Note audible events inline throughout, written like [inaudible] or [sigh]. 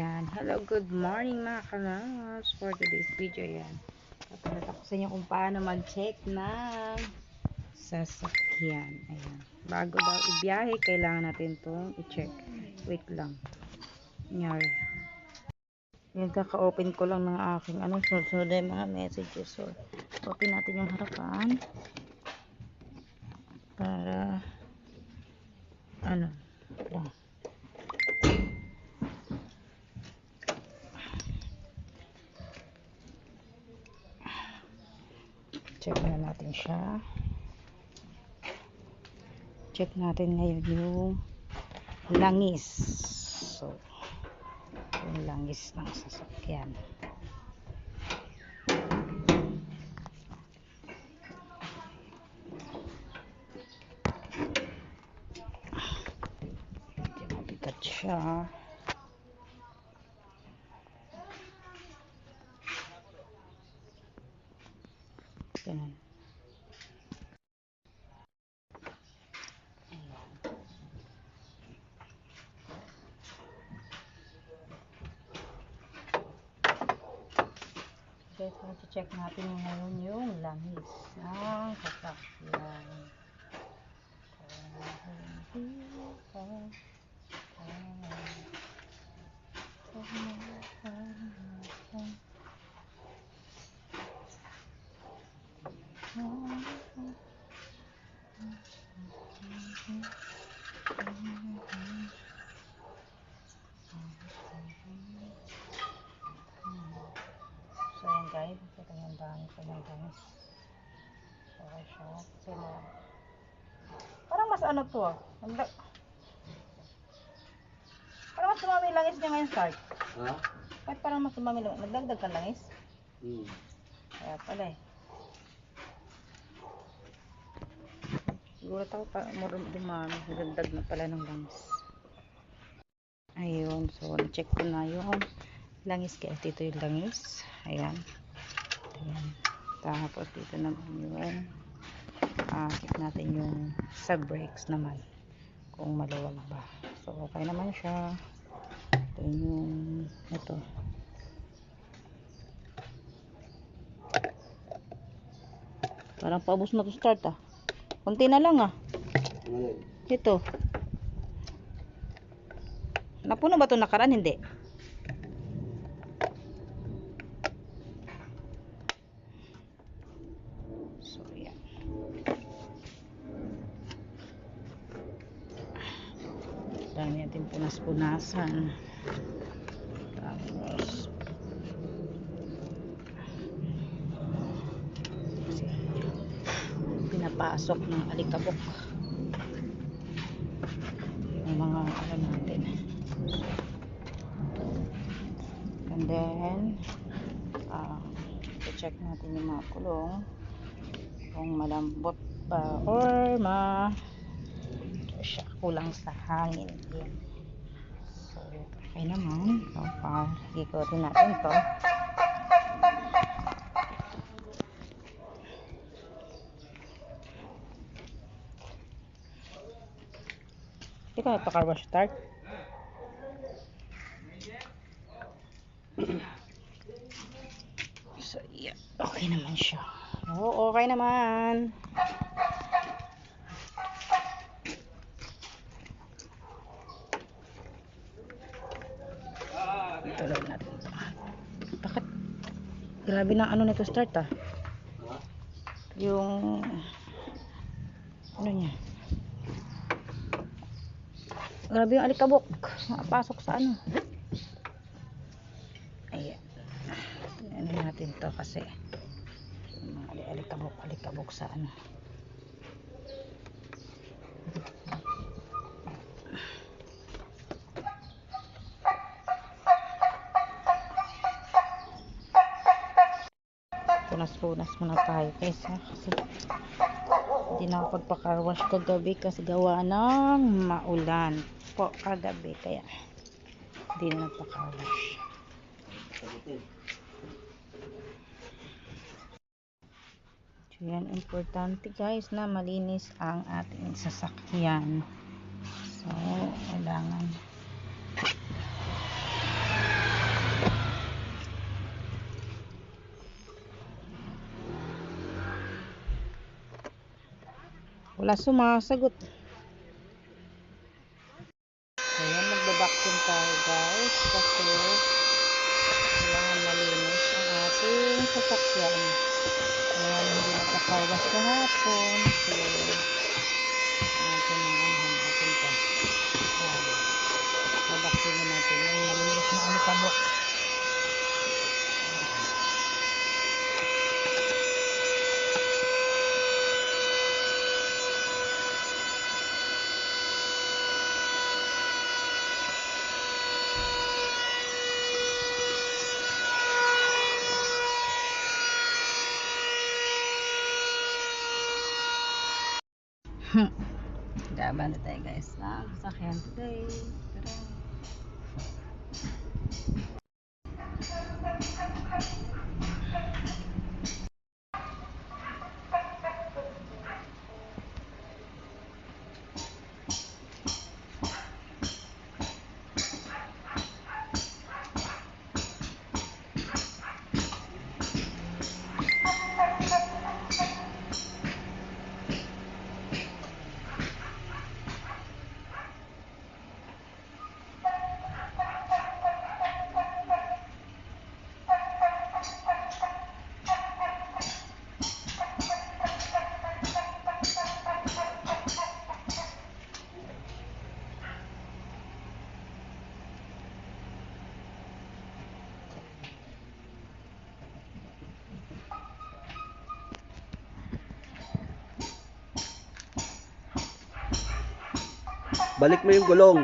Ayan. Hello, good morning mga kalas. For today's video, yan. Papalata ko sa inyo kung paano mag-check ng sasakyan. Ayan. Bago daw ibiyahe, kailangan natin itong i-check. Wait lang. Nyari. Yan, kaka-open ko lang ng aking ano, sunod yung mga messages. So, open natin yung harapan. Para, ano, lang. Check na natin siya. Check natin ngayon yung langis. So yung langis ng sasakyan. Medyo mabigat siya guys, check natin ngayon yung langis ng sasakyan. So, yan guys. Ito yung dami ko ng langis. Kasi na, parang mas ano to ah. Nagdag- Parang mas sumami langis niya ngayon, start. Ha? Bakit parang mas sumami lang? Nagdagdag ka langis? Hmm. Kaya pala eh. Siguro tao pa, dumami. Nagdagdag na pala ng langis. Ayun. So, na-check ko na yung langis. Kaya dito yung langis. Ayan. Ayan. Tapos dito naman yun. Ah, check natin yung sa brakes naman. Kung maluwag ba. So, okay naman siya. Ito yung ito. Parang paubos na to start ah. Kunti na lang ah. Ngayon. Ito. Napuno ba ito nakaraan? Hindi. So, yan. Dami natin punas-punasan. Tapos, pinapasok ng alikabok. Yung mga ano natin. And then uh, check natin yung mga kulong. Kung malambot ba or ma siya kulang sa hangin. yan so okay naman so pa ikotin natin to Hindi ka nagpa-car wash start? [clears throat] So, yeah. Okay naman siya. Oo, okay naman. Tuloy natin ito. Bakit? Grabe na ano nito start ah. Yung ano niya? Grabe yung alikabok. Nakapasok sa ano. Ayan. Ano natin to kasi mga ali- alikabok, alikabok sa ano. Punas-punas muna tayo guys ha? kasi hindi na ako pagpakarwash kagabi kasi gawa ng maulan po kagabi kaya hindi na nagpakarwash Sagutin. so yan importante guys na malinis ang ating sasakyan so kailangan Wala sumasagot. Ayan, magbabacuum tayo guys. Kasi kailangan malinis ang ating sasakyan. Ayan, hindi nakakarwas kahapon. So, natin ang ano natin ito. Ayan. Babacuum natin. Yung malinis na alikabok. [laughs] Gaban na tayo guys ng sasakyan today. Tara. Balik mo yung gulong.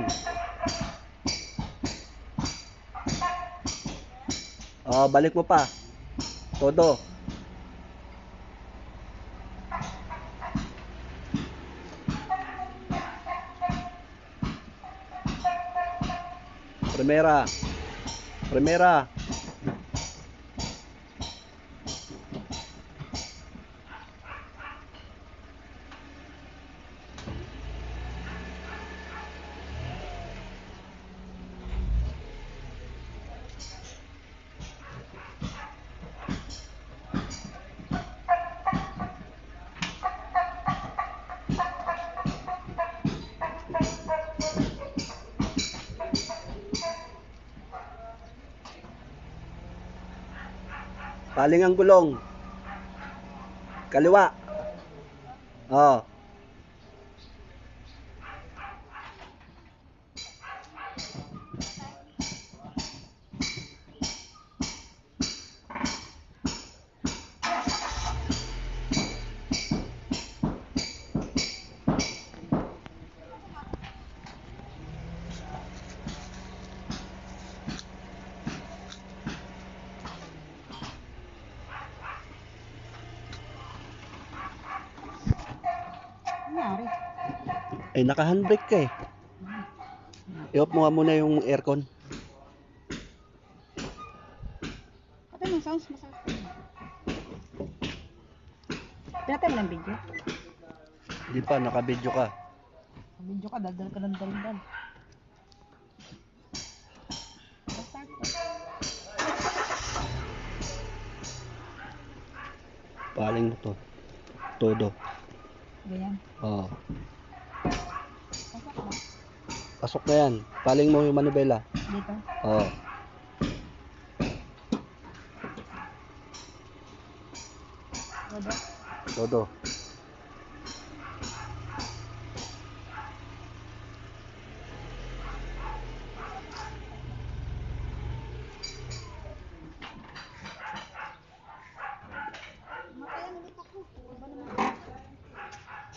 Oh, balik mo pa. Todo. Primera. Primera. Paling ang gulong. Kaliwa. Oh. Nangyari. Ay, naka-handbrake ka eh. I-off mo nga muna yung aircon. Ate, may sounds masakit. Pinatay mo ng video. Hindi pa, naka-video ka. Video ka, daldal ka ng daldal. Paling mo to. Todo. Ganyan. Oh. Pasok ba? Pasok na yan. Paling mo yung manubela. Dito. Oh. Todo. Todo.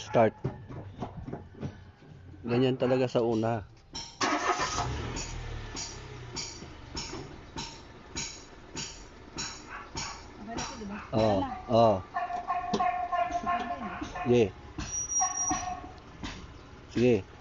Start. Ganyan talaga sa una. Oh. Oh. Sige. Sige.